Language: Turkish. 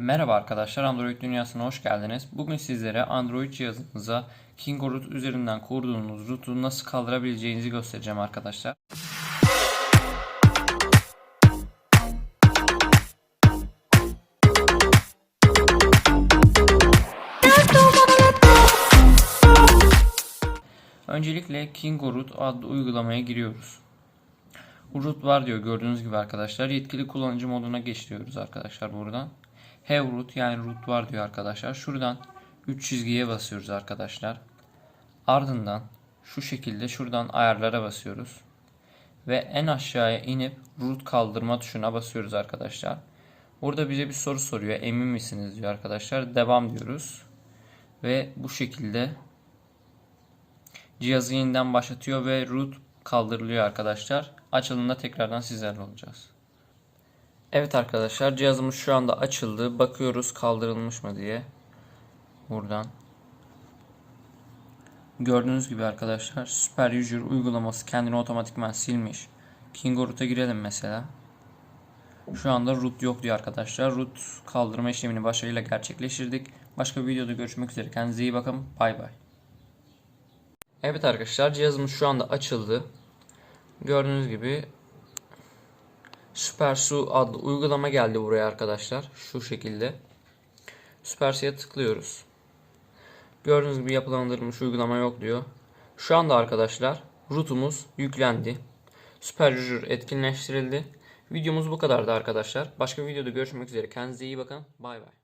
Merhaba arkadaşlar, Android dünyasına hoş geldiniz. Bugün sizlere Android cihazınıza Kingo üzerinden kurduğunuz root'u nasıl kaldırabileceğinizi göstereceğim arkadaşlar. Öncelikle Kingo Root adlı uygulamaya giriyoruz. Root var diyor gördüğünüz gibi arkadaşlar. Yetkili kullanıcı moduna geçiyoruz arkadaşlar buradan. Have root yani root var diyor arkadaşlar. Şuradan 3 çizgiye basıyoruz arkadaşlar. Ardından şu şekilde şuradan ayarlara basıyoruz. Ve en aşağıya inip root kaldırma tuşuna basıyoruz arkadaşlar. Burada bize bir soru soruyor. Emin misiniz diyor arkadaşlar. Devam diyoruz. Ve bu şekilde cihazı yeniden başlatıyor ve root kaldırılıyor arkadaşlar. Açıldığında tekrardan sizlerle olacağız. Evet arkadaşlar cihazımız şu anda açıldı. Bakıyoruz kaldırılmış mı diye. Buradan. Gördüğünüz gibi arkadaşlar Super User uygulaması kendini otomatikman silmiş. Kingo girelim mesela. Şu anda root yok diyor arkadaşlar. Root kaldırma işlemini başarıyla gerçekleştirdik. Başka bir videoda görüşmek üzere. Kendinize iyi bakın. Bay bay. Evet arkadaşlar cihazımız şu anda açıldı. Gördüğünüz gibi Süper Su adlı uygulama geldi buraya arkadaşlar. Şu şekilde. Süper Su'ya tıklıyoruz. Gördüğünüz gibi yapılandırılmış uygulama yok diyor. Şu anda arkadaşlar routumuz yüklendi. Süper User etkinleştirildi. Videomuz bu kadardı arkadaşlar. Başka videoda görüşmek üzere. Kendinize iyi bakın. Bay bay.